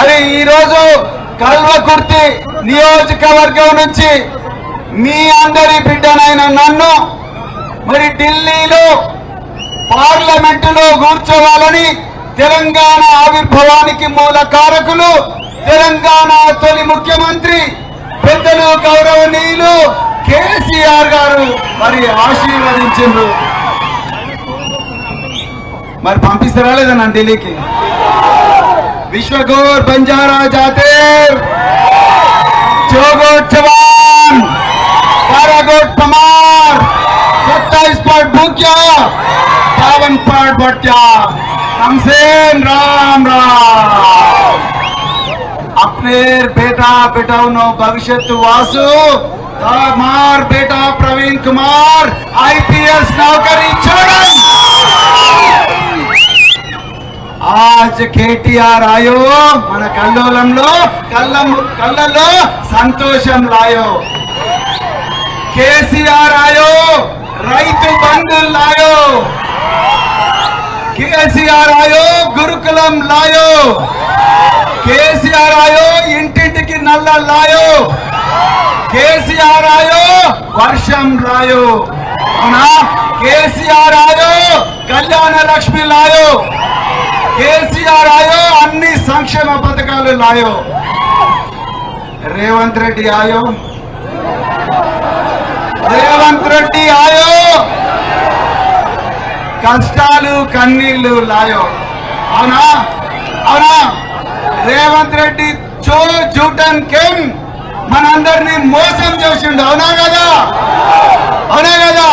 మరి ఈరోజు కల్వకుర్తి నియోజకవర్గం నుంచి మీ అందరి బిడ్డనైన నన్ను మరి ఢిల్లీలో పార్లమెంటులో కూర్చోవాలని తెలంగాణ ఆవిర్భవానికి మూల కారకులు తెలంగాణ తొలి ముఖ్యమంత్రి పెద్దలు గౌరవనీయులు కేసీఆర్ గారు మరి ఆశీర్వదించారు మరి పంపిస్తారా లేదా నన్ను ఢిల్లీకి? विश्वगौर बंजारा जाते चौगोट चौहान बारागोट पमार, सत्ताईस पॉइंट भूकिया, बावन पॉइंट भट्टिया हमसेन राम राम। अपने बेटा बेटाओं भविष्य वासु मार बेटा प्रवीण कुमार, आईपीएस नौकरी छोड़न। ఆజ్ కేటీఆర్ ఆయో మన కల్లోలంలో కళ్ళం కళ్ళల్లో సంతోషం లాయో. కేసీఆర్ ఆయో రైతు బంధు లాయో. కేసీఆర్ ఆయో గురుకులం లాయో. కేసీఆర్ ఆయో ఇంటింటికి నల్ల లాయో. కేసీఆర్ ఆయో వర్షం రాయో. అవునా? కేసీఆర్ ఆయో కళ్యాణ లక్ష్మి లాయో. కేసీఆర్ ఆయో అన్ని సంక్షేమ పథకాలు లాయో రేవంత్ రెడ్డి ఆయో. రేవంత్ రెడ్డి ఆయో. కష్టాలు కన్నీళ్ళు లాయో. అవునా? అవునా? రేవంత్ రెడ్డి చో జూటన్ కెమ్ మనందరినీ మోసం చేసిండు. అవునా కదా? అవునా కదా?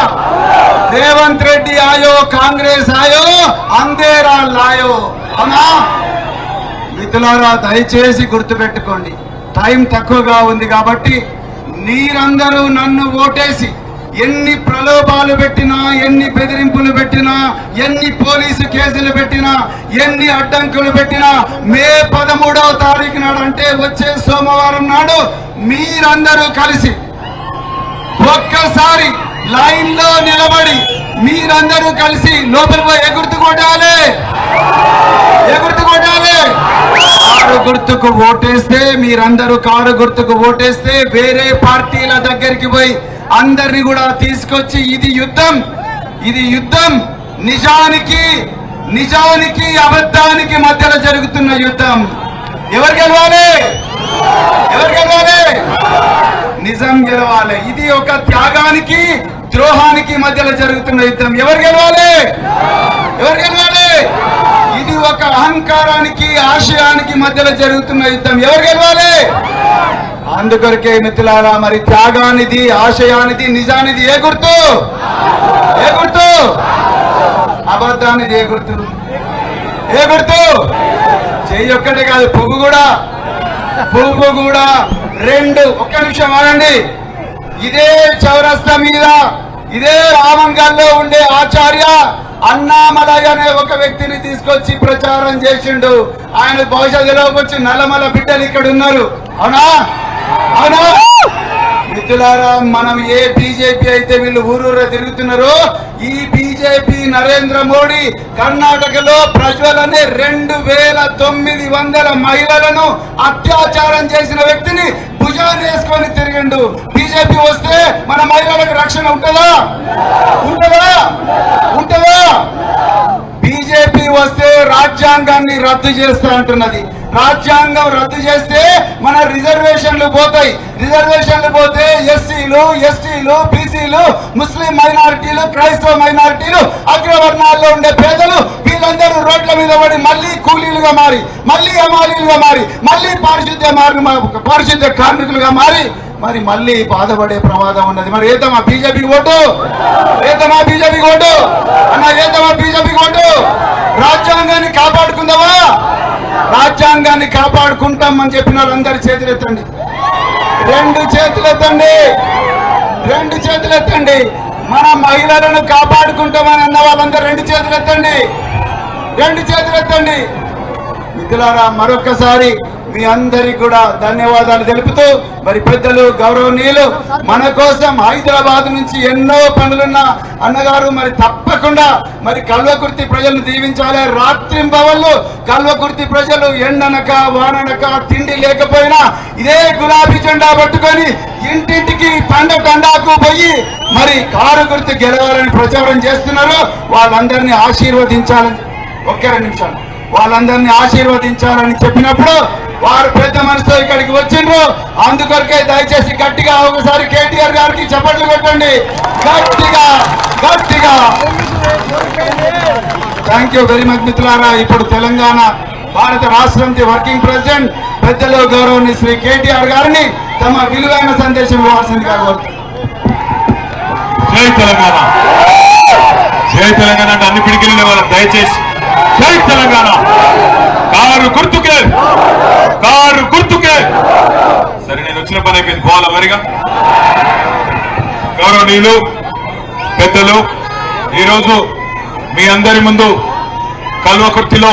రేవంత్ రెడ్డి ఆయో కాంగ్రెస్ ఆయో అందేరా లాయో. అవునా మిత్రులారా దయచేసి గుర్తుపెట్టుకోండి. టైం తక్కువగా ఉంది కాబట్టి మీరందరూ నన్ను ఓటేసి ఎన్ని ప్రలోభాలు పెట్టినా ఎన్ని బెదిరింపులు పెట్టినా ఎన్ని పోలీసు కేసులు పెట్టినా ఎన్ని అడ్డంకులు పెట్టినా మే పదమూడవ తారీఖు నాడు అంటే వచ్చే సోమవారం నాడు మీరందరూ కలిసి ఒక్కసారి లైన్లో నిలబడి మీరందరూ కలిసి లోపల పోయి ఎగుర్తు కొట్టాలి. ఎగురుతు కొట్టాలి. కారు గుర్తుకు ఓటేస్తే మీరందరూ కారు గుర్తుకు ఓటేస్తే వేరే పార్టీల దగ్గరికి పోయి అందరిని కూడా తీసుకొచ్చి ఇది యుద్ధం ఇది యుద్ధం. నిజానికి నిజానికి అబద్ధానికి మధ్యలో జరుగుతున్న యుద్ధం. ఎవరు గెలవాలి? ఎవరు గెలవాలి? నిజం గెలవాలి. ఇది ఒక త్యాగానికి ద్రోహానికి మధ్యలో జరుగుతున్న యుద్ధం. ఎవరు గెలవాలి? ఎవరు గెలవాలి? ఇది ఒక అహంకారానికి ఆశయానికి మధ్యలో జరుగుతున్న యుద్ధం. ఎవరు గెలవాలి? అందుకొరకే మిత్రులారా మరి త్యాగానిది ఆశయానిది నిజానిది ఏ గుర్తు? ఏ గుర్తు? అబద్ధానిది ఏ గుర్తు? ఏ గుర్తు? చెయ్యి ఒక్కటే కాదు పువ్వు కూడా. పువ్వు కూడా. రెండు. ఒక్క నిమిషం ఆగండి. ఇదే చౌరస్తా మీద ఇదే రామంగల్లో ఉండే ఆచార్య అన్నామలై అనే ఒక వ్యక్తిని తీసుకొచ్చి ప్రచారం చేసిండు. ఆయన భవిష్యత్తులోకి వచ్చి నల్లమల బిడ్డలు ఇక్కడ ఉన్నారు. అవునా? అవునా? మిత్రులారా మనం ఏ బీజేపీ అయితే వీళ్ళు ఊరూర తిరుగుతున్నారో ఈ బీజేపీ నరేంద్ర మోడీ కర్ణాటకలో ప్రజలనే రెండు వేల తొమ్మిది వందల మహిళలను అత్యాచారం చేసిన వ్యక్తిని భుజాన్ని వేసుకొని తిరిగిండు. బీజేపీ వస్తే మన మహిళలకు రక్షణ ఉంటుందా? ఉంటుందా? ఉంటుందా? బీజేపీ వస్తే రాజ్యాంగాన్ని రద్దు చేస్తా అంటున్నది. రాజ్యాంగం రద్దు చేస్తే మన రిజర్వేషన్లు పోతాయి. రిజర్వేషన్లు పోతే ఎస్సీలు ఎస్టీలు బీసీలు ముస్లిం మైనారిటీలు క్రైస్తవ మైనారిటీలు అగ్రవర్ణాల్లో ఉండే పేదలు వీళ్ళందరూ రోడ్ల మీద పడి మళ్ళీ కూలీలుగా మారి మళ్ళీ అమాలీలుగా మారి మళ్ళీ పారిశుద్ధ్య మార్గ పారిశుద్ధ్య కార్మికులుగా మారి మరి మళ్ళీ బాధపడే ప్రమాదం ఉన్నది. మరి ఏద్దామా బీజేపీకి ఓటు? ఏద్దామా బీజేపీకి ఓటు? అన్న ఏద్దామా బీజేపీకి ఓటు? రాజ్యాంగాన్ని కాపాడుకుందామా? రాజ్యాంగాన్ని కాపాడుకుంటాం అని చెప్పిన వాళ్ళందరి చేతులు ఎత్తండి. రెండు చేతులు ఎత్తండి. రెండు చేతులు ఎత్తండి. మన మహిళలను కాపాడుకుంటామని అన్న వాళ్ళందరూ రెండు చేతులు ఎత్తండి. రెండు చేతులు ఎత్తండి. మిత్రులారా మరొకసారి మీ అందరికి కూడా ధన్యవాదాలు తెలుపుతూ మరి పెద్దలు గౌరవనీయులు మన కోసం హైదరాబాద్ నుంచి ఎన్నో పనులున్న అన్నగారు మరి తప్పకుండా మరి కల్వకుర్తి ప్రజలను దీవించాలి. రాత్రింబవళ్ళు కల్వకుర్తి ప్రజలు ఎండనక వాననక తిండి లేకపోయినా ఇదే గులాబీ జెండా పట్టుకొని ఇంటింటికి పండ తండాకు పోయి మరి కారు గుర్తు గెలవాలని ప్రచారం చేస్తున్నారు. వాళ్ళందరినీ ఆశీర్వదించాలని ఒకే రెండు నిమిషాలు వాళ్ళందరినీ ఆశీర్వదించాలని చెప్పినప్పుడు వారు పెద్ద మనసుతో ఇక్కడికి వచ్చిండ్రు. అందుకొరకే దయచేసి గట్టిగా ఒకసారి కేటీఆర్ గారికి చప్పట్లు కొట్టండి. గట్టిగా గట్టిగా. థ్యాంక్ యూ వెరీ మచ్ మిత్రులారా. ఇప్పుడు తెలంగాణ భారత రాష్ట్రంతి వర్కింగ్ ప్రెసిడెంట్ పెద్దలు గౌరవని శ్రీ కేటీఆర్ గారిని తమ విలువైన సందేశం ఇవ్వాల్సిందిగా కోరుతున్నాను. జై తెలంగాణ. జై తెలంగాణ అంటే అన్ని పిడికిలు వాళ్ళ దయచేసి. జై తెలంగాణ. కారు గుర్తుకే. కారు గుర్తుకే. సరే నేను వచ్చిన పని అయిపోయింది. పోవాలా మరిగా. గౌరవనీయులు పెద్దలు ఈరోజు మీ అందరి ముందు కల్వకుర్తిలో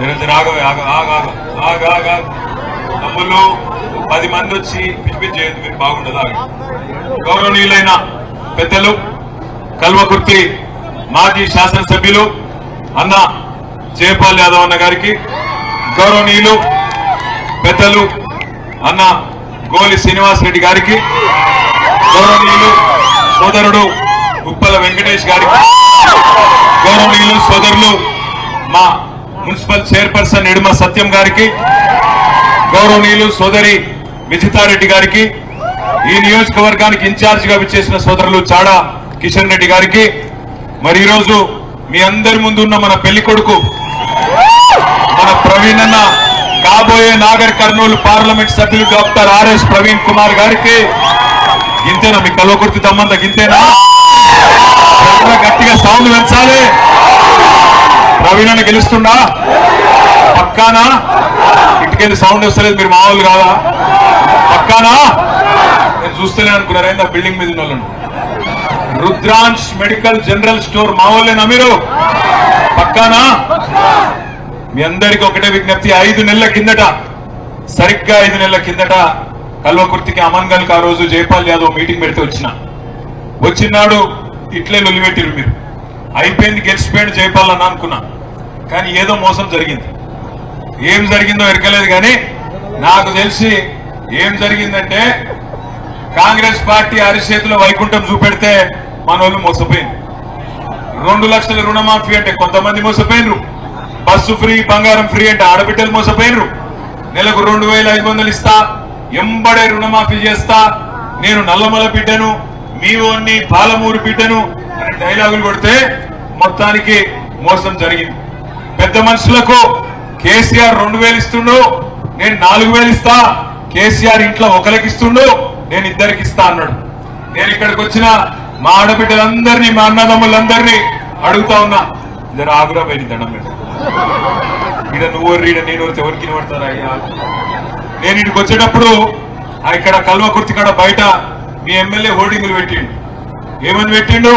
నిరంజన్ ఆగవే ఆగ ఆగ ఆగ ఆగ తమ్ముళ్ళు పది మంది వచ్చి పిలిపించేది చేయదు మీరు బాగుండదు ఆగ. గౌరవనీయులైన పెద్దలు కల్వకుర్తి మాజీ శాసనసభ్యులు అన్న జయపాల్ యాదవ్ అన్న గారికి గౌరవనీయులు పెద్దలు అన్న గోలి శ్రీనివాస్ రెడ్డి గారికి గౌరవనీయులు సోదరుడు ఉప్పల వెంకటేష్ గారికి గౌరవనీయులు సోదరులు మా మున్సిపల్ చైర్పర్సన్ నిడుమ సత్యం గారికి గౌరవనీయులు సోదరి విజితారెడ్డి గారికి ఈ నియోజకవర్గానికి ఇన్ఛార్జ్గా విచ్చేసిన సోదరులు చాడా కిషన్ రెడ్డి గారికి మరి ఈరోజు మీ అందరి ముందు ఉన్న మన పెళ్ళి కొడుకు మన ప్రవీణ్ అన్న కాబోయే నాగర్ కర్నూలు పార్లమెంట్ సభ్యులు డాక్టర్ ఆర్ఎస్ ప్రవీణ్ కుమార్ గారికి ఇంతేనా మీ కల్వకుర్తి తమ్మంత ఇంతేనా గట్టిగా సౌండ్ పెంచాలి. ప్రవీణ్ అన్న గెలుస్తుండా? పక్కానా? ఇంటికెళ్ళి సౌండ్ వస్తలేదు? మీరు మామూలు కాదా? పక్కానా? నేను చూస్తలేను అనుకున్నారా. బిల్డింగ్ మీద ఉన్న రుద్రాన్స్ మెడికల్ జనరల్ స్టోర్ మావోలేనా మీరు? పక్కానా? మీ అందరికి ఒకటే విజ్ఞప్తి ఐదు నెలల కిందట సరిగ్గా ఐదు నెలల కిందట కల్వకుర్తికి అమన్ గల్కి ఆ రోజు జైపాల్ యాదవ్ మీటింగ్ పెడితే వచ్చిన. వచ్చినాడు ఇట్లే లొలిపెట్టిరు మీరు. అయిపోయింది గెలిచిపోయింది జైపాల్ అని అనుకున్నా. కానీ ఏదో మోసం జరిగింది. ఏం జరిగిందో ఎరకలేదు కానీ నాకు తెలిసి ఏం జరిగిందంటే కాంగ్రెస్ పార్టీ అరిచేతిలో వైకుంఠం చూపెడితే మన వాళ్ళు మోసపోయింది రెండు లక్షల రుణమాఫీ అంటే కొంతమంది మోసపోయినరు. బస్సు ఫ్రీ బంగారం ఫ్రీ అంటే ఆడబిడ్డలు మోసపోయినరు. నెలకు రెండు వేల ఐదు వందలు ఇస్తా ఎంబడే రుణమాఫీ చేస్తా. నేను నల్లమల బిడ్డను మీ ఓన్ని పాలమూరు బిడ్డను అని డైలాగులు కొడితే మొత్తానికి మోసం జరిగింది. పెద్ద మనుషులకు కేసీఆర్ రెండు వేలు ఇస్తుండు నేను నాలుగు వేలు ఇస్తా. కేసీఆర్ ఇంట్లో ఒకరికి ఇస్తుండు నేను ఇద్దరికి ఇస్తా అన్నాడు. నేను ఇక్కడికి వచ్చిన మా ఆడబిడ్డలందరినీ మా అన్నదమ్ములందరినీ అడుగుతా ఉన్నా ఇద్దరు ఆగురా పోయింది దండం ఈడ నువ్వు ఈడ నేను ఎవరికి వినబడతారా అయ్యా? నేను ఇక్కడికి వచ్చేటప్పుడు ఇక్కడ కల్వకుర్తి కాడ బయట మీ ఎమ్మెల్యే హోర్డింగ్లు పెట్టిండు. ఏమని పెట్టిండు?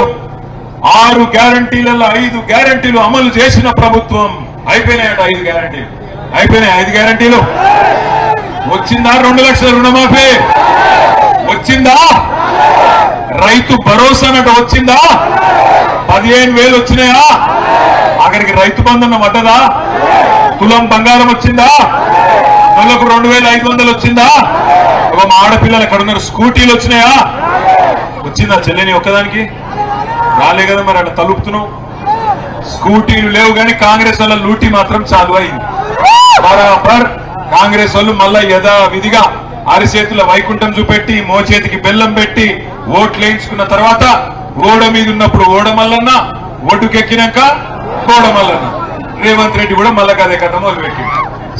ఆరు గ్యారంటీలలో ఐదు గ్యారంటీలు అమలు చేసిన ప్రభుత్వం. అయిపోయినాయట ఐదు గ్యారంటీలు. అయిపోయినాయి ఐదు గ్యారంటీలు. వచ్చిందా రెండు లక్షల రుణమాఫీ? వచ్చిందా? రైతు భరోసా అన్నట్టు వచ్చిందా? పదిహేను వేలు వచ్చినాయా? అక్కడికి రైతు బంధన పడ్డదా? తులం బంగారం వచ్చిందా? నెలకు రెండు వేల ఐదు వందలు వచ్చిందా? ఒక మా ఆడపిల్లలు అక్కడ ఉన్నారు? స్కూటీలు వచ్చినాయా? వచ్చిందా చెల్లెని ఒక్కదానికి? రాలే కదా మరి అట్లా తలుపుతున్నావు. స్కూటీలు లేవు కానీ కాంగ్రెస్ వాళ్ళ లూటీ మాత్రం చాలు అయింది. బరాబర్ కాంగ్రెస్ వాళ్ళు మళ్ళా యథావిధిగా అరిచేతుల వైకుంఠం చూపెట్టి మోచేతికి బెల్లం పెట్టి ఓట్లు వేయించుకున్న తర్వాత ఓడ మీద ఉన్నప్పుడు ఓడమల్లన్న ఒడ్డుకెక్కినాక కోడమల్లన్న రేవంత్ రెడ్డి కూడా మళ్ళా అదే కథ మొదలుపెట్టి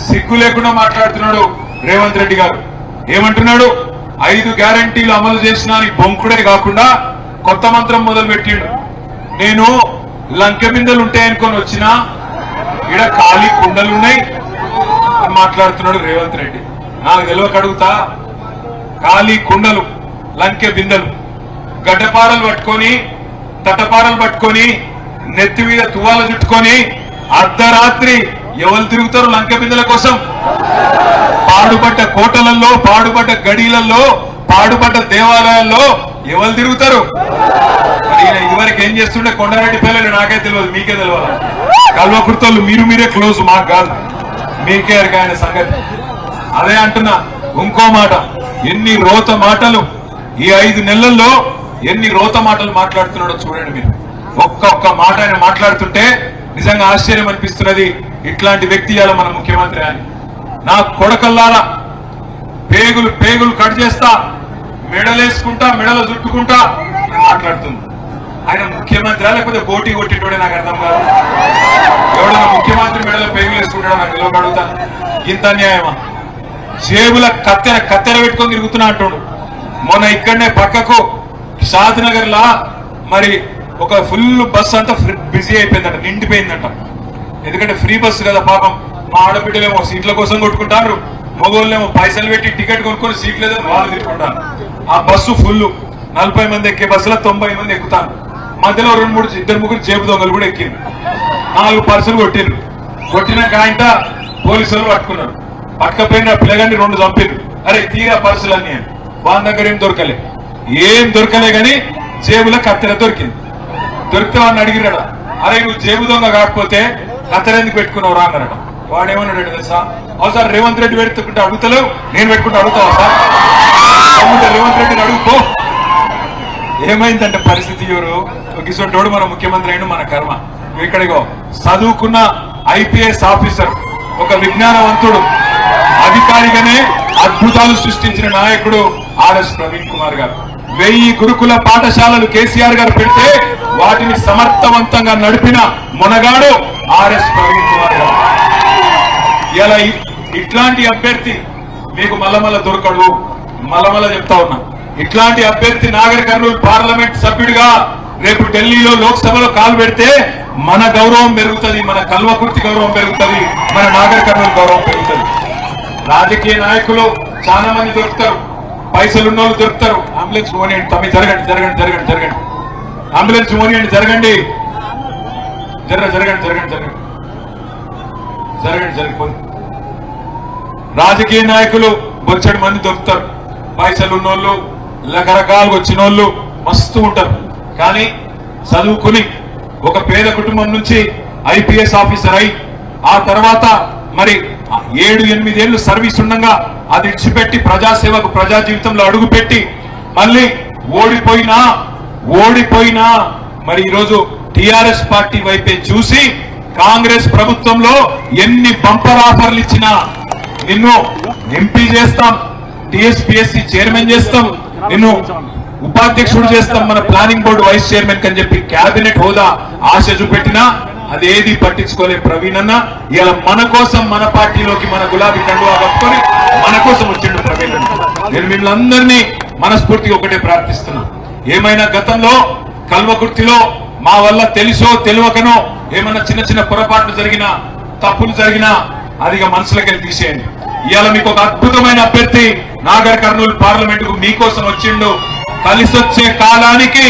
సిగ్గు లేకుండా మాట్లాడుతున్నాడు రేవంత్ రెడ్డి గారు. ఏమంటున్నాడు? ఐదు గ్యారంటీలు అమలు చేసిన బొంకుడే కాకుండా కొత్త మంత్రం మొదలు పెట్టిండు నేను లంకె బిందెలు ఉంటాయనుకొని వచ్చిన ఈడ ఖాళీ కుండలున్నాయి మాట్లాడుతున్నాడు రేవంత్ రెడ్డి. నాకు తెలియక ఖాళీ కుండలు లంకె బిందెలు గడ్డపారలు పట్టుకొని తటపారలు పట్టుకొని నెత్తి మీద తువాలు చుట్టుకొని అర్ధరాత్రి ఎవరు తిరుగుతారు లంకె బిందెల కోసం? పాడుపడ్డ కోటలలో పాడుపడ్డ గడిలలో పాడుపడ్డ దేవాలయాల్లో ఎవరు తిరుగుతారు? మరి ఇదివరకు ఏం చేస్తుండే? కొండారెడ్డి పిల్లలు నాకే తెలియదు మీకే తెలియాలి కల్వకుర్తలు మీరు మీరే క్లోజ్ మాకు కాదు. మీకే ఆయన సంగతి. అదే అంటున్నా ఇంకో మాట. ఎన్ని రోత మాటలు ఈ ఐదు నెలల్లో ఎన్ని రోత మాటలు మాట్లాడుతున్నాడో చూడండి మీరు. ఒక్క ఒక్క మాట ఆయన మాట్లాడుతుంటే నిజంగా ఆశ్చర్యం అనిపిస్తున్నది ఇట్లాంటి వ్యక్తి ఇవాళ మన ముఖ్యమంత్రి అని. నా కొడకల్లారా పేగులు పేగులు కట్ చేస్తా మెడలేసుకుంటా మెడలు చుట్టుకుంటా మాట్లాడుతుంది. ఆయన ముఖ్యమంత్రి లేకపోతే పోటీ కొట్టినోడే నాకు అర్థం కాదు. ఎవడన్నా ముఖ్యమంత్రి మెడలో పేగులు వేసుకుంటాడో? నాకు నిలబడుగుతా ఇంత అన్యాయమా? జేబుల కత్తెర కత్తెర పెట్టుకొని తిరుగుతున్నా అంటాడు. మొన్న ఇక్కడనే పక్కకు షాద్ నగర్ లా మరి ఒక ఫుల్ బస్ అంతా బిజీ అయిపోయిందంట నిండిపోయిందంట. ఎందుకంటే ఫ్రీ బస్సు కదా పాపం. మా ఆడబిడ్డలేమో సీట్ల కోసం కొట్టుకుంటారు మగోళ్ళేమో పైసలు పెట్టి టికెట్ కొనుక్కొని సీట్లు ఏదో వాళ్ళు తిట్టుకుంటారు. ఆ బస్సు ఫుల్ నలభై మంది ఎక్కే బస్సులో తొంభై మంది ఎక్కుతారు మధ్యలో రెండు మూడు ఇద్దరు ముగ్గురు జేబు దొంగలు కూడా ఎక్కింది నాలుగు పర్సులు కొట్టిండ్రు. కొట్టినాక ఆయన పోలీసులు పట్టుకున్నారు. పట్టకపోయిన పిల్లగాన్ని రెండు చంపారు అరే తీరా పర్సులన్నీ అని. వాళ్ళ దగ్గర ఏం దొరకలే. ఏం దొరకలే గాని జేబులో కత్తెర దొరికింది. దొరికితే వాడిని అడిగిరాడ అరే నువ్వు జేబు దొంగ కాకపోతే కత్తెర ఎందుకు పెట్టుకున్నావు రా అన్నారట. వాడు ఏమన్నాడు తెలుసా? అవును సార్ రేవంత్ రెడ్డి పెట్టుకుంటే అడుగుతలేవు. నేను పెట్టుకుంటే అడుగుతావా సార్? అవును రేవంత్ రెడ్డిని అడుగుపో ఏమైందంటే పరిస్థితి ఎవరు? కిసోటోడు మన ముఖ్యమంత్రి అయిన మన కర్మ. నువ్వు ఇక్కడిగో చదువుకున్న ఐపీఎస్ ఆఫీసర్. ఒక విజ్ఞానవంతుడు అధికారిగానే అద్భుతాలు సృష్టించిన నాయకుడు ఆర్ఎస్ ప్రవీణ్ కుమార్ గారు. వెయ్యి గురుకుల పాఠశాలలు కేసీఆర్ గారు పెడితే వాటిని సమర్థవంతంగా నడిపిన మొనగాడు ఆర్ఎస్ ప్రవీణ్ కుమార్ గారు. ఇలా ఇట్లాంటి అభ్యర్థి మీకు మల్లమల్ల దొరకడు. మల్లమల్ల చెప్తా ఉన్నా. ఇట్లాంటి అభ్యర్థి నాగర్ కర్నూలు పార్లమెంట్ సభ్యుడిగా రేపు ఢిల్లీలో లోక్సభలో కాలు పెడితే మన గౌరవం పెరుగుతుంది మన కల్వకుర్తి గౌరవం పెరుగుతుంది మన నాగర్ కర్నూలు గౌరవం పెరుగుతుంది. రాజకీయ నాయకులు చాలా మంది దొరుకుతారు పైసలు ఉన్న వాళ్ళు దొరుకుతారు. అంబులెన్స్ మోనియండి తమ్మి జరగండి జరగండి జరగండి జరగండి. అంబులెన్స్ మోనియండి జరగండి. జరగ జరగండి జరగండి జరగండి. జరగండి జరిగిపోయింది రాజకీయ నాయకులు బొచ్చడి మంది దొరుకుతారు. పైసలు ఉన్నోళ్ళు రకరకాలుగా వచ్చిన వాళ్ళు మస్తు ఉంటారు. కానీ చదువుకుని ఒక పేద కుటుంబం నుంచి ఐపీఎస్ ఆఫీసర్ అయి ఆ తర్వాత మరి ఏడు ఎనిమిదేళ్ళు సర్వీస్ ఉండగా అది ఇచ్చిపెట్టి ప్రజాసేవకు ప్రజా జీవితంలో అడుగుపెట్టి మళ్ళీ ఓడిపోయినా ఓడిపోయినా మరి ఈరోజు టిఆర్ఎస్ పార్టీ వైపే చూసి కాంగ్రెస్ ప్రభుత్వంలో ఎన్ని బంపర్ ఆఫర్లు ఇచ్చినా నిన్ను ఎంపీ చేస్తాం టిఎస్పిఎస్సి చైర్మన్ చేస్తాం నిన్ను ఉపాధ్యక్షుడు చేస్తాం మన ప్లానింగ్ బోర్డు వైస్ చైర్మన్ అని చెప్పి కేబినెట్ హోదా ఆశ చూపెట్టినా అదేది పట్టించుకోలే ప్రవీణ్ అన్న. ఇలా మన కోసం మన పార్టీలోకి మన గులాబీ కండువా కప్పుకొని మన కోసం వచ్చిండు ప్రవీణ్ అన్న. నేను వీళ్ళందరినీ మనస్ఫూర్తిగా ఒకటే ప్రార్థిస్తున్నా. ఏమైనా గతంలో కల్వకుర్తిలో మా వల్ల తెలుసో తెలియకనో ఏమైనా చిన్న చిన్న పొరపాట్లు జరిగినా తప్పులు జరిగినా అది మనసులోకి తీసేయండి. ఇవాళ మీకు ఒక అద్భుతమైన అభ్యర్థి నాగర్ కర్నూలు పార్లమెంట్కు మీకోసం వచ్చిండు. కలిసొచ్చే కాలానికి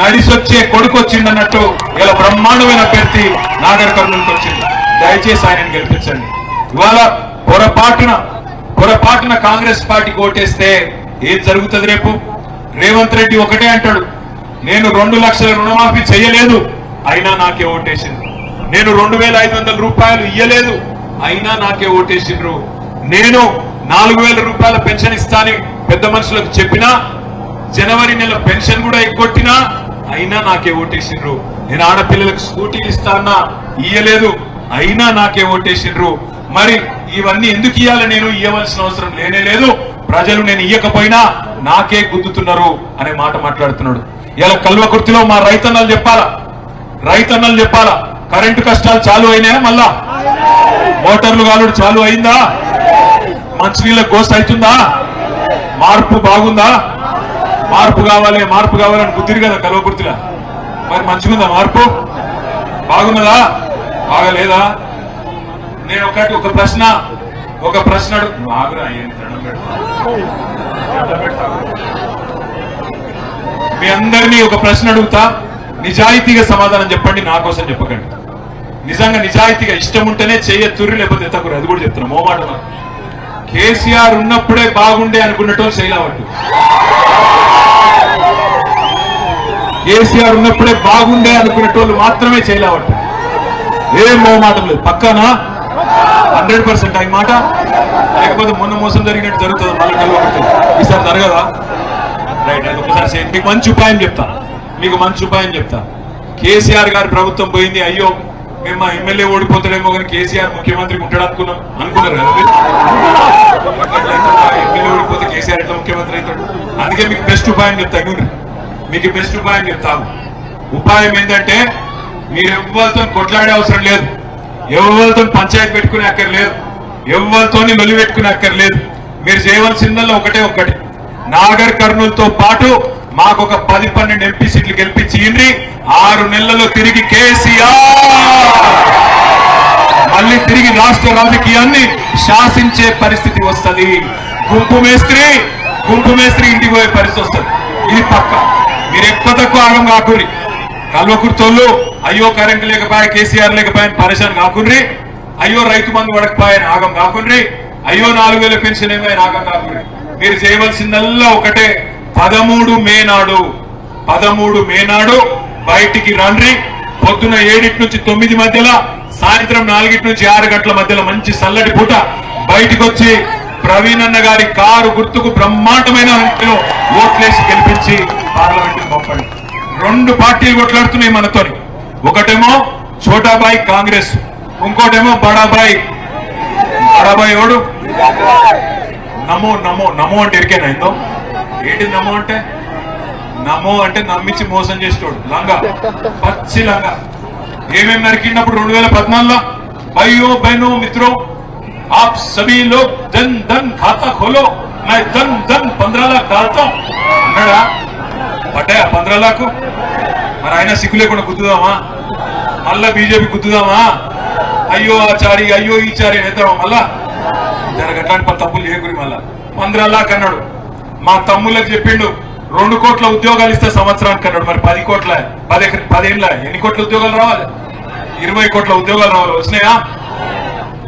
నడిసొచ్చే కొడుకు వచ్చిండు అన్నట్టు ఇలా బ్రహ్మాండమైన అభ్యర్థి నాగర్ కర్నూలుకి వచ్చింది. దయచేసి ఆయనను గెలిపించండి. ఇవాళ పొరపాటున పొరపాటున కాంగ్రెస్ పార్టీకి ఓటేస్తే ఏం జరుగుతుంది రేపు? రేవంత్ రెడ్డి ఒకటే అంటాడు నేను రెండు లక్షల రుణమాఫీ చేయలేదు అయినా నాకే ఓటేసింది నేను రెండు వేల ఐదు వందల రూపాయలు ఇయ్యలేదు అయినా నాకే ఓటేసిండ్రు. నేను నాలుగు వేల రూపాయల పెన్షన్ ఇస్తానని పెద్ద మనుషులకు చెప్పినా జనవరి నెల పెన్షన్ కూడా ఎగ్గొట్టినా అయినా నాకే ఓటేసిండ్రు. నేను ఆడపిల్లలకు స్కూటీ ఇస్తానా ఇయ్యలేదు. అయినా నాకే ఓటేసిండ్రు. మరి ఇవన్నీ ఎందుకు ఇయ్యాలి నేను? ఇవ్వవలసిన అవసరం లేనే లేదు. ప్రజలు నేను ఇయ్యకపోయినా నాకే గుద్దుతున్నారు అనే మాట మాట్లాడుతున్నాడు. ఇలా కల్వకుర్తిలో మా రైతన్నలు చెప్పాలా? రైతన్నలు చెప్పాలా? కరెంటు కష్టాలు చాలు అయినాయా మళ్ళా? మోటార్లు కాలుడు చాలు అయిందా? మంచినీళ్ళ గోస్ట్ అవుతుందా మార్పు బాగుందా? మార్పు కావాలి మార్పు కావాలని గుర్తిరు కదా కలవకుర్తిలా మరి మంచిగుందా మార్పు? బాగున్నదా? బాగలేదా? నేను ఒకటి ఒక ప్రశ్న ఒక ప్రశ్న మీ అందరినీ ఒక ప్రశ్న అడుగుతా. నిజాయితీగా సమాధానం చెప్పండి నా కోసం చెప్పకండి. నిజంగా నిజాయితీగా ఇష్టం ఉంటేనే చెయ్యత్తుర్రి లేకపోతే ఎత్తకురు అది కూడా చెప్తున్నా మోమాట కేసీఆర్ ఉన్నప్పుడే బాగుండే అనుకున్నట్టు శైలావట్టు. కేసీఆర్ ఉన్నప్పుడే బాగుండే అనుకునేటోళ్ళు మాత్రమే చేయలేవట్టు ఏం మోమాటం లేదు. పక్కనా? హండ్రెడ్ పర్సెంట్ ఆ మాట? లేకపోతే మొన్న మోసం జరిగినట్టు జరుగుతుంది? మళ్ళీ కలవకట్టు ఈసారి జరగదా? రైట్ అది ఒకసారి చేయండి. మీకు మంచి ఉపాయం చెప్తా. మీకు మంచి ఉపాయం చెప్తా. కేసీఆర్ గారి ప్రభుత్వం పోయింది. అయ్యో మేము మా ఎమ్మెల్యే ఓడిపోతాడేమో కానీ కేసీఆర్ ముఖ్యమంత్రి ఉంటాడు అనుకున్నాం అనుకున్నారు? కదా ఎమ్మెల్యే ఓడిపోతే కేసీఆర్ ఎట్లా ముఖ్యమంత్రి అవుతాడు? అందుకే మీకు బెస్ట్ ఉపాయం చెప్తాను మీకు బెస్ట్ ఉపాయం చెప్తాను ఉపాయం ఏంటంటే మీరు ఎవరితో కొట్లాడే అవసరం లేదు. ఎవరితో పంచాయతీ పెట్టుకునే అక్కర్లేదు ఎవరితో లొలి పెట్టుకునే అక్కర్లేదు మీరు చేయవలసిందల్లా ఒకటే ఒకటి నాగర్ కర్నూలుతో పాటు మాకు ఒక పది పన్నెండు ఎంపీ సీట్లు గెలిపించి ఆరు నెలల్లో తిరిగి కేసీఆర్. మళ్ళీ తిరిగి రాష్ట్ర రాజకీయాన్ని శాసించే పరిస్థితి వస్తది. గుంపు మేస్త్రి గుంపు మేస్త్రి ఇంటికి పోయే పరిస్థితి వస్తుంది. ఇది పక్క. మీరు ఎక్కువ తక్కువ ఆగం కాకుర్రి కల్వకుర్తోళ్ళు అయ్యో కరెంట్ లేకపోయా కేసీఆర్ లేకపోయా పరేషాన్ కాకుర్రి అయ్యో రైతు మందు పడకపోయాని ఆగం కాకుర్రి అయ్యో నాలుగు వేల పెన్షన్ ఏమైనా ఆగం కాకుర్రి మీరు చేయవలసిందల్లా ఒకటే. పదమూడు మే నాడు. పదమూడు మే నాడు బయటికి రండి. పొద్దున ఏడింటి నుంచి తొమ్మిది మధ్యలో సాయంత్రం నాలుగింటి నుంచి ఆరు గంటల మధ్యలో మంచి చల్లటి పూట బయటికి వచ్చి ప్రవీణ్ అన్న గారి కారు గుర్తుకు బ్రహ్మాండమైన ఓట్లేసి గెలిపించి పార్లమెంట్ పంపండి. రెండు పార్టీలు కొట్లాడుతున్నాయి మనతో ఒకటేమో చోటాబాయి కాంగ్రెస్ ఇంకోటేమో బడాబాయి. బడాబాయి ఎవడు? నమో నమో నమో అంటే ఎరికేనా ఇందో ఏంటి నమో అంటే? నమో అంటే నమ్మించి మోసం చేసేటోడు లంగా పచ్చి లంగా ఏమేమి నరికినప్పుడు రెండు వేల పద్నాలుగులో భయ్యో బహనో మిత్రో आप सभी लोग जन धन खाता खोलो मैं धन धन पंद्रह लाख डालता हूं అన్నాడా పడ్డాయా పంద్రహ లాక్ మరి ఆయన సిగ్గు లేకుండా గుద్దుదామా మళ్ళా బీజేపీ గుద్దుదామా అయ్యో ఆచారి అయ్యో ఈచారి నేద్దామా మళ్ళా జరగట్లాంటి పది తప్పులు చేయకూరి మళ్ళా పంద్రహ లాక్ అన్నాడు మా తమ్ముళ్ళకి చెప్పిండు రెండు కోట్ల ఉద్యోగాలు ఇస్తే సంవత్సరానికి అన్నాడు. మరి పది కోట్ల పది పదేళ్ళ ఎన్ని కోట్ల ఉద్యోగాలు రావాలి? ఇరవై కోట్ల ఉద్యోగాలు రావాలి. వచ్చినాయా?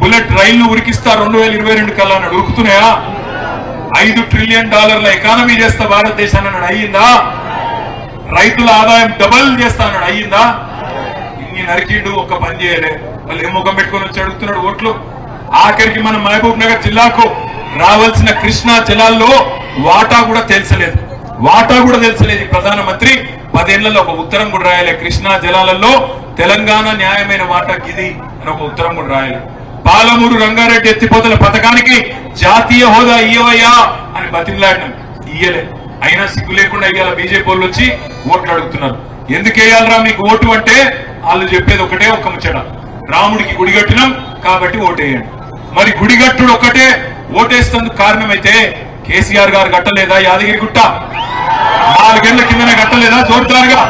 బుల్లెట్ రైళ్ళు ఉరికిస్తా రెండు వేల ఇరవై రెండు కల్లా అన్నాడు. ఉరుకుతున్నాయా? ఐదు ట్రిలియన్ డాలర్ల ఎకానమీ చేస్తా భారతదేశాన్ని అన్నాడు. అయ్యిందా? రైతుల ఆదాయం డబల్ చేస్తా అన్నాడు. అయ్యిందా? ఇన్ని నరికిండు ఒక్క పని చేయలే. మళ్ళీ ఏం ముఖం పెట్టుకొని వచ్చి అడుగుతున్నాడు ఓట్లు? ఆఖరికి మన మహబూబ్ నగర్ జిల్లాకు రావాల్సిన కృష్ణా జలాల్లో వాటా కూడా తెలిసలేదు వాటా కూడా తెలిసలేదు ప్రధానమంత్రి. పదేళ్ళలో ఒక ఉత్తరం కూడా రాయలే. కృష్ణా జలాలలో తెలంగాణ న్యాయమైన వాటా గిది అని ఒక ఉత్తరం కూడా రాయలే. పాలమూరు రంగారెడ్డి ఎత్తిపోతల పథకానికి జాతీయ హోదా ఇయ్యవయ్యా అని బతిమలాడినాం. ఇయ్యలే. అయినా సిగ్గు లేకుండా ఇవాళ బీజేపీ వాళ్ళు వచ్చి ఓట్లు అడుగుతున్నారు. ఎందుకు వేయాలరా మీకు ఓటు అంటే వాళ్ళు చెప్పేది ఒకటే ఒక్క ముచ్చట. రాముడికి గుడి కట్టినాం కాబట్టి ఓటేయండి. మరి గుడి కట్టుడు ఒకటే ఓటేస్తందుకు కారణమైతే కేసీఆర్ గారు కట్టలేదా యాదగిరి గుట్ట నాలుగేళ్ళ కిందనే కట్టలేదా జోరుదారుగా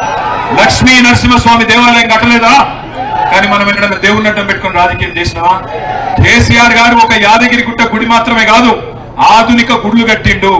లక్ష్మీ నరసింహస్వామి దేవాలయం కట్టలేదా? కానీ మనం ఎక్కడన్నా దేవుని అడ్డం పెట్టుకుని రాజకీయం చేసినావా కేసీఆర్ గారు ఒక యాదగిరి గుట్ట గుడి మాత్రమే కాదు ఆధునిక గుడులు కట్టిండు.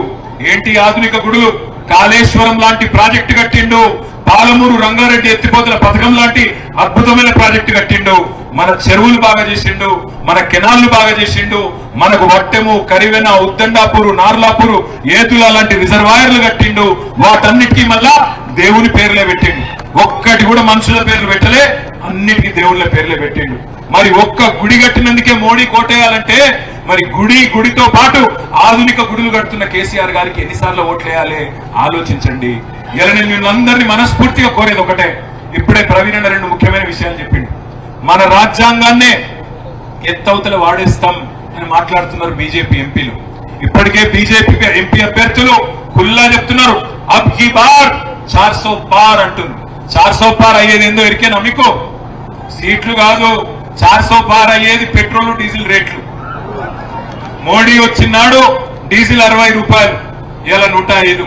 ఏంటి ఆధునిక గుడులు? కాళేశ్వరం లాంటి ప్రాజెక్టు కట్టిండు. పాలమూరు రంగారెడ్డి ఎత్తిపోతల పథకం లాంటి అద్భుతమైన ప్రాజెక్టు కట్టిండు. మన చెరువులు బాగా చేసిండు మన కెనాల్లు బాగా చేసిండు మనకు వట్టెము కరివెన ఉద్దండాపూరు నార్లాపూరు ఏతుల లాంటి రిజర్వాయర్లు కట్టిండు. వాటన్నిటికీ మళ్ళా దేవుని పేర్లే పెట్టిండు. ఒక్కటి కూడా మనుషుల పేర్లు పెట్టలే అన్నిటికీ దేవుళ్ళ పేర్లే పెట్టిండు. మరి ఒక్క గుడి కట్టినందుకే మోడీ కోటేయాలంటే మరి గుడి గుడితో పాటు ఆధునిక గుడులు కడుతున్న కేసీఆర్ గారికి ఎన్నిసార్లు ఓట్లేయాలి? ఆలోచించండి. ఇలా నేను మిమ్మల్ని మనస్ఫూర్తిగా కోరేది ఒకటే. ఇప్పుడే ప్రవీణ్ రెండు ముఖ్యమైన విషయాలు చెప్పిండు. మన రాజ్యాంగాన్నే ఎత్తవతల వాడేస్తాం అని మాట్లాడుతున్నారు బీజేపీ ఎంపీలు. ఇప్పటికే బీజేపీ ఎంపీ అభ్యర్థులు ఖుల్లా చెప్తున్నారు. అబ్కి బార్ చార్ సో పార్ అంటున్నారు. చార్ సో పార్ అయ్యేది ఏందో ఎరికేనా మీకు? సీట్లు కాదు. చార్ సో పార్ అయ్యేది పెట్రోల్ డీజిల్ రేట్లు. మోడీ వచ్చినాడు డీజిల్ అరవై రూపాయలు ఇలా నూట ఐదు.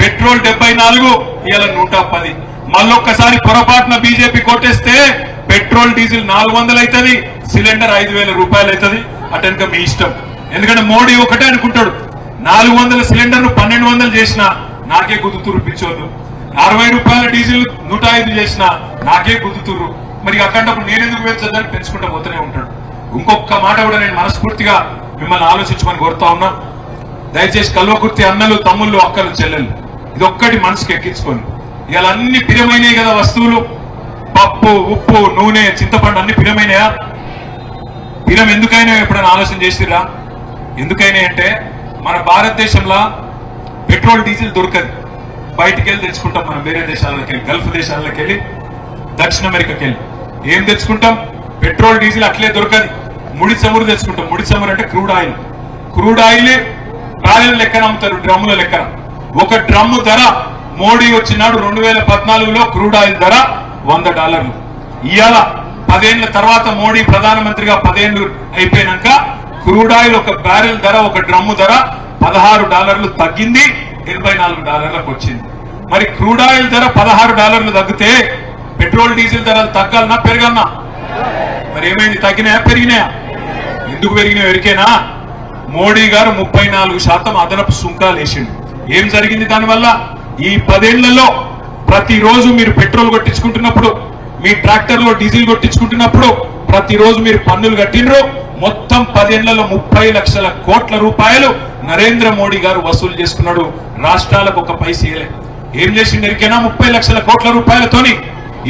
పెట్రోల్ డెబ్బై నాలుగు ఇలా నూట పది. మళ్ళొక్కసారి పొరపాటున బీజేపీ కొట్టేస్తే పెట్రోల్ డీజిల్ నాలుగు వందలు అవుతుంది సిలిండర్ ఐదు వేల రూపాయలు అవుతుంది. అటెనక మీ ఇష్టం. ఎందుకంటే మోడీ ఒకటే అనుకుంటాడు నాలుగు వందల సిలిండర్ను పన్నెండు వందలు చేసిన నాకే గుద్దుతురు పిచ్చోళ్ళు. అరవై రూపాయల డీజిల్ నూట ఐదు చేసిన నాకే గుద్దుతుర్రు. మరి అక్కడప్పుడు నేను ఎందుకు పెంచదని పెంచుకుంటూ పోతూనే ఉంటాడు. ఇంకొక మాట కూడా నేను మనస్ఫూర్తిగా మిమ్మల్ని ఆలోచించమని కోరుతా ఉన్నా. దయచేసి కల్వకుర్తి అన్నలు తమ్ముళ్ళు అక్కలు చెల్లెలు ఇది ఒక్కటి మనసుకి ఎక్కించుకొని ఇవాళ అన్ని ప్రియమైనవి కదా వస్తువులు. పప్పు ఉప్పు నూనె చింతపండు అన్ని పిరమైనయా పిరం ఎందుకైనా ఎప్పుడైనా ఆలోచన చేసిరా ఎందుకైనా అంటే మన భారతదేశంలో పెట్రోల్ డీజిల్ దొరకదు. బయటికి వెళ్ళి తెచ్చుకుంటాం మనం వేరే దేశాలకు వెళ్ళి గల్ఫ్ దేశాలకు వెళ్ళి దక్షిణ అమెరికాకి వెళ్ళి ఏం తెచ్చుకుంటాం? పెట్రోల్ డీజిల్ అట్లే దొరకదు. ముడి చమురు తెచ్చుకుంటాం. ముడి చమురు అంటే crude oil. Crude oil barrel లెక్కన అమ్ముతారు డ్రమ్ముల లెక్కన ఒక డ్రమ్ము ధర మోడీ వచ్చినాడు రెండు వేల పద్నాలుగులో క్రూడ్ ఆయిల్ ధర. వంద డాలర్లు. ఇవాళ పదేళ్ళ తర్వాత మోడీ ప్రధానమంత్రిగా పదేళ్ళు అయిపోయినాక క్రూడ్ ఆయిల్ ఒక బ్యారెల్ ధర ఒక డ్రమ్ము ధర పదహారు డాలర్లు తగ్గింది ఎనభై నాలుగు డాలర్లకు వచ్చింది. మరి క్రూడ్ ఆయిల్ ధర పదహారు డాలర్లు తగ్గితే పెట్రోల్ డీజిల్ ధరలు తగ్గాలన్నా పెరగన్నా? మరి ఏమైంది? తగ్గినాయా? పెరిగినాయా? ఎందుకు పెరిగినాయో ఎరికేనా మోడీ గారు ముప్పై నాలుగు శాతం అదనపు సుంకాలు వేసిండు. ఏం జరిగింది దానివల్ల? ఈ పదేళ్ళలో ప్రతిరోజు మీరు పెట్రోల్ కొట్టించుకుంటున్నప్పుడు మీ ట్రాక్టర్లో డీజిల్ కొట్టించుకుంటున్నప్పుడు ప్రతిరోజు మీరు పన్నులు కట్టినరు మొత్తం పదేళ్ళలో ముప్పై లక్షల కోట్ల రూపాయలు నరేంద్ర మోడీ గారు వసూలు చేసుకున్నాడు. రాష్ట్రాలకు ఒక పైసీలే ఏం చేసింది ఎరికైనా ముప్పై లక్షల కోట్ల రూపాయలతోని.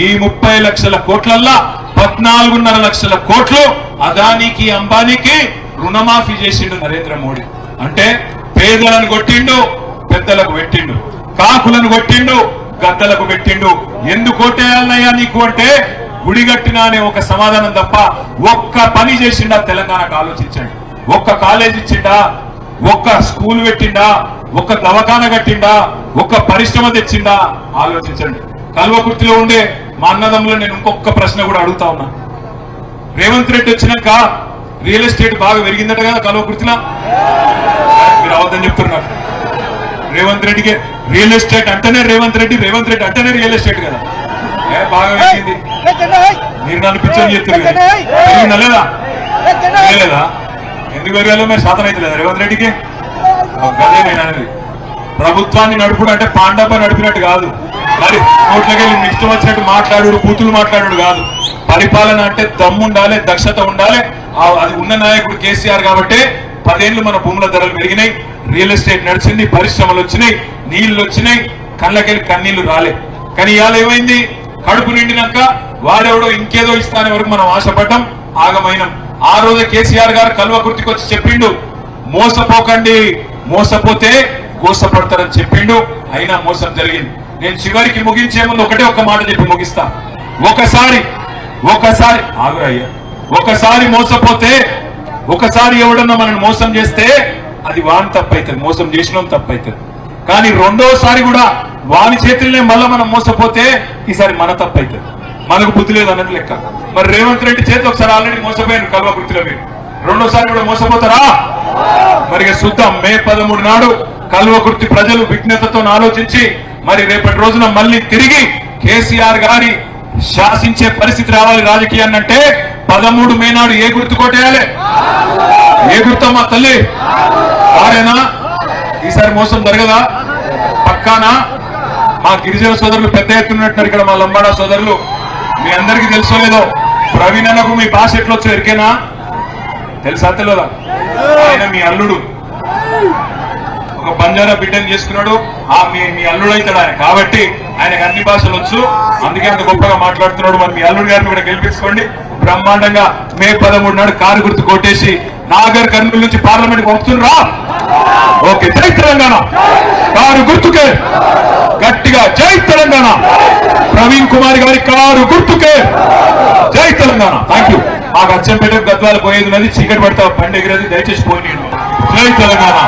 ఈ ముప్పై లక్షల కోట్లల్లా పద్నాలుగున్నర లక్షల కోట్లు అదానికి అంబానీకి రుణమాఫీ చేసిండు నరేంద్ర మోడీ. అంటే పేదలను కొట్టిండు పెద్దలకు పెట్టిండు. కాకులను కొట్టిండు గద్దలకు పెట్టిండు. ఎందుకు కొట్టేయాలనయ్యా నీకు అంటే గుడిగట్టినా అనే ఒక సమాధానం తప్ప ఒక్క పని చేసిండా తెలంగాణకు ఆలోచించండి. ఒక్క కాలేజ్ ఇచ్చిండా? ఒక్క స్కూల్ పెట్టిండా? ఒక్క దవాఖాన కట్టిండా? ఒక్క పరిశ్రమ తెచ్చిండా? ఆలోచించండి. కల్వకుర్తిలో ఉండే మా అన్నదమ్ములు నేను ఇంకొక ప్రశ్న కూడా అడుగుతా ఉన్నా. రేవంత్ రెడ్డి వచ్చినాక రియల్ ఎస్టేట్ బాగా పెరిగిందట కదా కల్వకుర్తిలో మీరు అవద్దని చెప్తున్నారు రేవంత్ రెడ్డికి రియల్ ఎస్టేట్ అంటేనే రేవంత్ రెడ్డి రేవంత్ రెడ్డి అంటేనే రియల్ ఎస్టేట్ కదా. ఏ బాగా పెరిగింది మీరు నన్ను పిచ్చని చెప్తారు లేదా? ఎందుకు పెరగాలో మరి శాతం అయితే లేదా రేవంత్ రెడ్డికి? గదే నేను అనేది. ప్రభుత్వాన్ని నడుపుడు అంటే పాండప నడిపినట్టు కాదు. మరి నోట్లకెళ్ళి ఇష్టం వచ్చినట్టు మాట్లాడు బూతులు మాట్లాడు కాదు. పరిపాలన అంటే దమ్ము ఉండాలి దక్షత ఉండాలి. అది ఉన్న నాయకుడు కేసీఆర్ కాబట్టి పదేళ్ళు మన భూముల ధరలు పెరిగినాయి. రియల్ ఎస్టేట్ నడిచింది పరిశ్రమలు వచ్చినాయి నీళ్ళు వచ్చినాయి కళ్ళకెళ్ళి కన్నీళ్ళు రాలే. కానీ ఇవాళ ఏమైంది? కడుపు నిండినాక వాడెవడో ఇంకేదో ఇస్తానే వరకు మనం ఆశపడ్డాం ఆగమైనం. ఆ రోజు కేసీఆర్ గారు కల్వకుర్తికి వచ్చి చెప్పిండు మోసపోకండి మోసపోతే మోసపడతారని చెప్పిండు. అయినా మోసం జరిగింది. నేను చివరికి ముగించే ముందు ఒకటే ఒక మాట చెప్పి ముగిస్తా. ఒకసారి ఒకసారి ఆగురయ్యా ఒకసారి మోసపోతే ఒకసారి ఎవడన్నా మనల్ని మోసం చేస్తే అది వాని తప్పైతుంది మోసం చేసిన తప్పైతుంది. కానీ రెండోసారి కూడా వాని చేతుల్నే మళ్ళీ మనం మోసపోతే ఈసారి మన తప్పైతుంది. మనకు బుద్ధి లేదు అన్నట్టు లెక్క. మరి రేవంత్ రెడ్డి చేతి ఒకసారి ఆల్రెడీ మోసపోయారు కల్వ గుర్తులో మీరు. రెండోసారి కూడా మోసపోతారా? మరి చూద్దాం మే పదమూడు నాడు కల్వకుర్తి ప్రజలు విజ్ఞతతో ఆలోచించి మరి రేపటి రోజున మళ్ళీ తిరిగి కేసీఆర్ గారి శాసించే పరిస్థితి రావాలి రాజకీయాన్ని అంటే పదమూడు మే నాడు ఏ గుర్తు కొట్టేయాలి? ఏ గుర్తమ్మా తల్లి? ఆరేనా ఈసారి మోసం జరగదా? పక్కానా? మా గిరిజన సోదరులు పెద్ద ఎత్తున్నట్టున్నారు ఇక్కడ మా లంబాడా సోదరులు. మీ అందరికీ తెలుసో లేదో? ప్రవీణ్ అన్నకు మీ భాష ఎట్లొచ్చో ఎరికేనా? తెలుసా తెలియదా ఆయన మీ అల్లుడు. ఒక బంజారా బిడ్డను చేసుకున్నాడు. ఆ మీ మీ అల్లుడు అవుతాడు ఆయన. కాబట్టి ఆయనకు అన్ని భాషలు వచ్చు. అందుకే అంత గొప్పగా మాట్లాడుతున్నాడు. మరి మీ అల్లుడు గారిని కూడా గెలిపించుకోండి. బ్రహ్మాండంగా మే పదమూడు నాడు కారు గుర్తు కొట్టేసి నాగర్ కర్నూలు నుంచి పార్లమెంట్ పంపుతున్నారా ఓకే జై తెలంగాణ. కారు గుర్తుకే. గట్టిగా జై తెలంగాణ. ప్రవీణ్ కుమార్ గారి కారు గుర్తుకే. జై తెలంగాణ. థ్యాంక్ యూ మాకు అచ్చంపేట గద్వాల పోయేది ఉన్నది. చీకటి పడతా బండి ఎగిరేది. దయచేసి పోయి జై తెలంగాణ.